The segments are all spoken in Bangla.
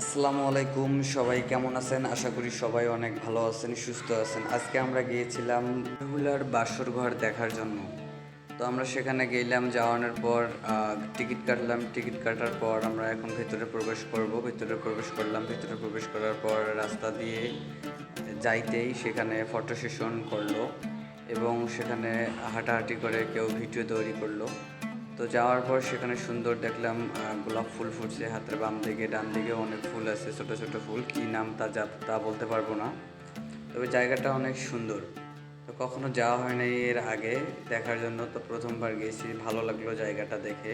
আসসালামু আলাইকুম, সবাই কেমন আছেন? আশা করি সবাই অনেক ভালো আছেন, সুস্থ আছেন। আজকে আমরা গিয়েছিলাম রেগুলার বাসর ঘর দেখার জন্য। তো আমরা সেখানে গেলাম, যাওয়ানোর পর টিকিট কাটলাম। টিকিট কাটার পর আমরা এখন ভেতরে প্রবেশ করব। ভেতরে প্রবেশ করলাম। ভেতরে প্রবেশ করার পর রাস্তা দিয়ে যাইতেই সেখানে ফটো সেশন করল এবং সেখানে হাঁটাহাঁটি করে কেউ ভিডিও তৈরি করল। তো যাওয়ার পর সেখানে সুন্দর দেখলাম গোলাপ ফুল ফুটছে হাতের বাম দিকে, ডান দিকে অনেক ফুল আছে, ছোট ছোট ফুল। কি নাম তা যা তা বলতে পারব না। তবে জায়গাটা অনেক সুন্দর। তো কখনো যাওয়া হয় নাই এর আগে দেখার জন্য, তো প্রথমবার গেছি, ভালো লাগল জায়গাটা দেখে।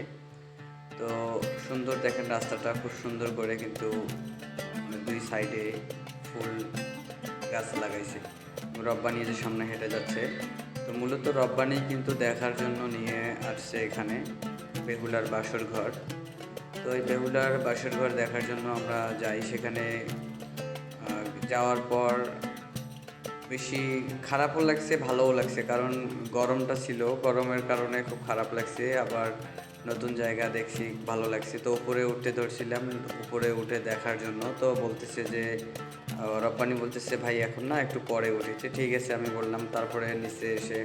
তো সুন্দর দেখেন রাস্তাটা, খুব সুন্দর করে কিন্তু দুই সাইডে ফুল গাছ লাগাইছে। রব্বানি যে সামনে হেঁটে যাচ্ছে। তো মূলত রব্বানি কিন্তু দেখার জন্য নিয়ে আসছে এখানে বেহুলার বাসর ঘর। তো এই বেহুলার বাসর ঘর দেখার জন্য আমরা যাই। সেখানে যাওয়ার পর বেশি খারাপও লাগছে, ভালোও লাগছে। কারণ গরমটা ছিল, গরমের কারণে খুব খারাপ লাগছে। আবার নতুন জায়গা দেখছি, ভালো লাগছে। তো উপরে উঠতে ধরছিলাম, উপরে উঠে দেখার জন্য। তো বলতেছে যে রব্বানি বলতেছে, ভাই, এখন না, একটু পরে উঠেছে। ঠিক আছে, আমি বললাম, তারপরে নিচে এসে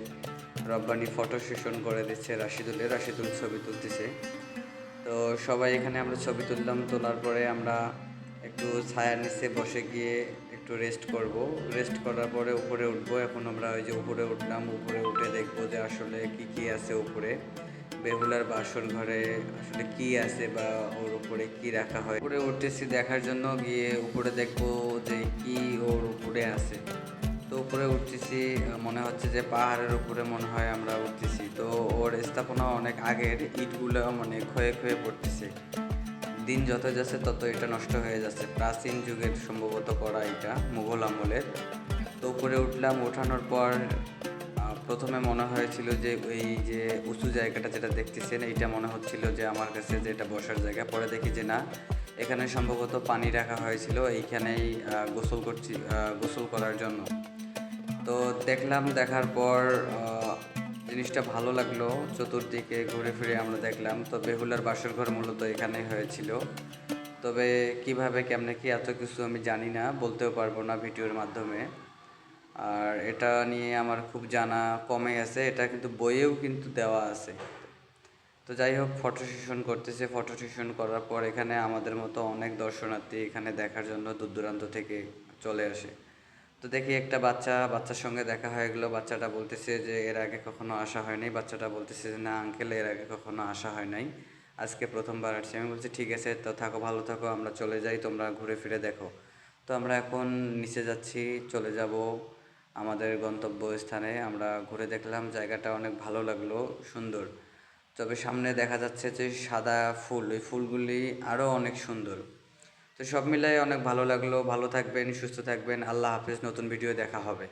রব্বানি ফটো সেশন করে দিচ্ছে, রাশিদুলের, রাশিদুল ছবি তুলতেছে। তো সবাই এখানে আমরা ছবি তুললাম, তোলার পরে আমরা একটু ছায়ার নিচে বসে গিয়ে একটু রেস্ট করব। রেস্ট করার পরে উপরে উঠবো। এখন আমরা ওই যে উপরে উঠলাম, উপরে উঠে দেখব যে আসলে কি কি আছে উপরে। বেহুলার বাসর ঘরে আসলে কি আছে বা ওর উপরে কি রাখা হয়? উপরে উঠতেছি দেখার জন্য, গিয়ে উপরে দেখব যে কি ওর উপরে আছে। তো উপরে উঠতেছি, মনে হচ্ছে যে পাহাড়ের উপরে মনে হয় আমরা উঠতেছি। তো ওর স্থাপনা অনেক আগের, ইটগুলো মানে ক্ষয়ে ক্ষয়ে পড়তেছে। দিন যত যাচ্ছে তত এটা নষ্ট হয়ে যাচ্ছে। প্রাচীন যুগের সম্ভবত করা এটা, মুঘল আমলের। তো উপরে উঠলাম, ওঠানোর পর প্রথমে মনে হয়েছিল যে এই যে উঁচু জায়গাটা যেটা দেখতেছেন, এইটা মনে হচ্ছিল যে আমার কাছে যে এটা বসার জায়গা। পরে দেখি যে না, এখানে সম্ভবত পানি রাখা হয়েছিল, এইখানেই গোসল করছি গোসল করার জন্য। তো দেখলাম, দেখার পর জিনিসটা ভালো লাগল, চতুর্দিকে ঘুরে ফিরে আমরা দেখলাম। তো বেহুলার বাসর ঘর মূলত এখানে হয়েছিল। তবে কীভাবে, কেমনে কি এত কিছু আমি জানি না, বলতেও পারব না ভিডিওর মাধ্যমে। আর এটা নিয়ে আমার খুব জানা কমে গেছে, এটা কিন্তু বইয়েও কিন্তু দেওয়া আছে। তো যাই হোক ফটো সেশন করতেছে ফটো সেশন করার পর এখানে আমাদের মতো অনেক দর্শনার্থী এখানে দেখার জন্য দূর দূরান্ত থেকে চলে আসে। তো দেখি একটা বাচ্চা, বাচ্চার সঙ্গে দেখা হয়ে গেলো, বাচ্চাটা বলতেছে যে এর আগে কখনো আসা হয় নাই, বাচ্চাটা বলতেছে যে না আঙ্কেল এর আগে কখনো আসা হয় নাই, আজকে প্রথমবার আসছি। আমি বলছি, ঠিক আছে, তো থাকো, ভালো থাকো, আমরা চলে যাই, তোমরা ঘুরে ফিরে দেখো। তো আমরা এখন নিচে যাচ্ছি, চলে যাব আমাদের গন্তব্য স্থানে আমরা ঘুরে দেখলাম, জায়গাটা অনেক ভালো লাগল, সুন্দর। তবে সামনে দেখা যাচ্ছে যে সাদা ফুল, ওই ফুলগুলি আরও অনেক সুন্দর। তো সব মিলাই অনেক ভালো লাগল, ভালো থাকবেন, সুস্থ থাকবেন, আল্লাহ হাফেজ, নতুন ভিডিও দেখা হবে।